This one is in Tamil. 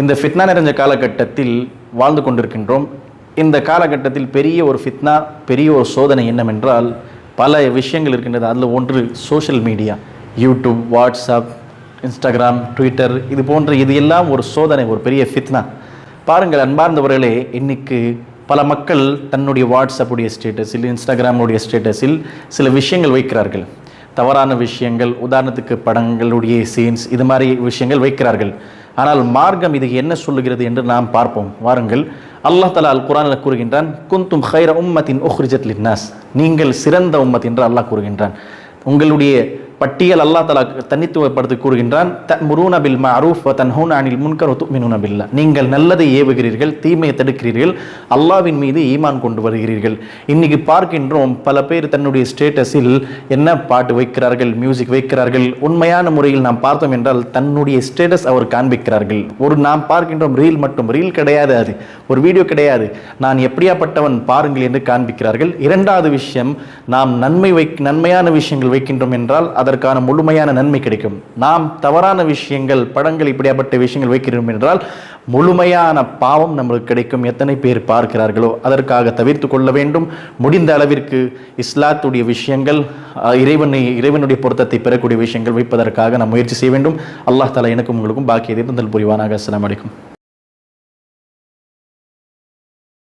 இந்த ஃபித்னா நிறைஞ்ச காலகட்டத்தில் வாழ்ந்து கொண்டிருக்கின்றோம். இந்த காலகட்டத்தில் பெரிய ஒரு ஃபித்னா பெரிய ஒரு சோதனை என்னவென்றால் பல விஷயங்கள் இருக்கின்றது. அதில் ஒன்று social media YouTube WhatsApp Instagram Twitter இது போன்ற இது எல்லாம் ஒரு சோதனை ஒரு பெரிய ஃபித்னா பாருங்கள் அன்பார்ந்தவர்களே இன்னைக்கு பல மக்கள் தன்னுடைய வாட்ஸ்அப்புடைய ஸ்டேட்டஸில் இன்ஸ்டாகிராமுடைய ஸ்டேட்டஸில் சில விஷயங்கள் வைக்கிறார்கள். தவறான விஷயங்கள் உதாரணத்துக்கு படங்களுடைய சீன்ஸ் இது மாதிரி விஷயங்கள் வைக்கிறார்கள். ஆனால் மார்க்கம் இது என்ன சொல்லுகிறது என்று நாம் பார்ப்போம். வாருங்கள் அல்லாஹ் தலா அல் குரானில் கூறுகின்றான் குந்தும் ஹைர உம்மத்தின் உஹ்ரிஜத் லின்னாஸ் நீங்கள் சிறந்த உம்மத் என்று அல்லாஹ் கூறுகின்றான். உங்களுடைய பட்டியல் அல்லாஹ் தலா தனித்துவப்படுத்தி கூறுகின்றான் த பில் மஅரூஃப் வ அனில் முன்கர் வ பில்லா. நீங்கள் நல்லதை ஏவுகிறீர்கள் தீமையை தடுக்கிறீர்கள் அல்லாஹ்வின் மீது ஈமான் கொண்டு வருகிறீர்கள். இன்னைக்கு பார்க்கின்றோம் பல பேர் தன்னுடைய ஸ்டேட்டஸில் என்ன பாட்டு வைக்கிறார்கள் மியூசிக் வைக்கிறார்கள். உண்மையான முறையில் நாம் பார்த்தோம் என்றால் தன்னுடைய ஸ்டேட்டஸ் அவர் காண்பிக்கிறார்கள். ஒரு நாம் பார்க்கின்றோம் ரீல் மட்டும் ரீல் கிடையாது அது. ஒரு வீடியோ கிடையாது. நான் எப்படியாப்பட்டவன் பாருங்கள் என்று காண்பிக்கிறார்கள். இரண்டாவது விஷயம் நாம் நன்மை வை நன்மையான விஷயங்கள் வைக்கின்றோம் என்றால் அதற்கான முழுமையான நன்மை கிடைக்கும். நாம் தவறான விஷயங்கள் படங்கள் இப்படியாப்பட்ட விஷயங்கள் வைக்கிறோம் என்றால் முழுமையான பாவம் நம்மளுக்கு கிடைக்கும். எத்தனை பேர் பார்க்கிறார்களோ அதற்காக தவிர்த்து கொள்ள வேண்டும். முடிந்த அளவிற்கு இஸ்லாத்துடைய விஷயங்கள் இறைவனை இறைவனுடைய பொருத்தத்தை பெறக்கூடிய விஷயங்கள் வைப்பதற்காக நாம் முயற்சி செய்ய வேண்டும். அல்லாஹ் தலா எனக்கும் உங்களுக்கும் பாக்கியதை தந்தல் புரிவானாக. அஸ்லாம் அலைக்கும்.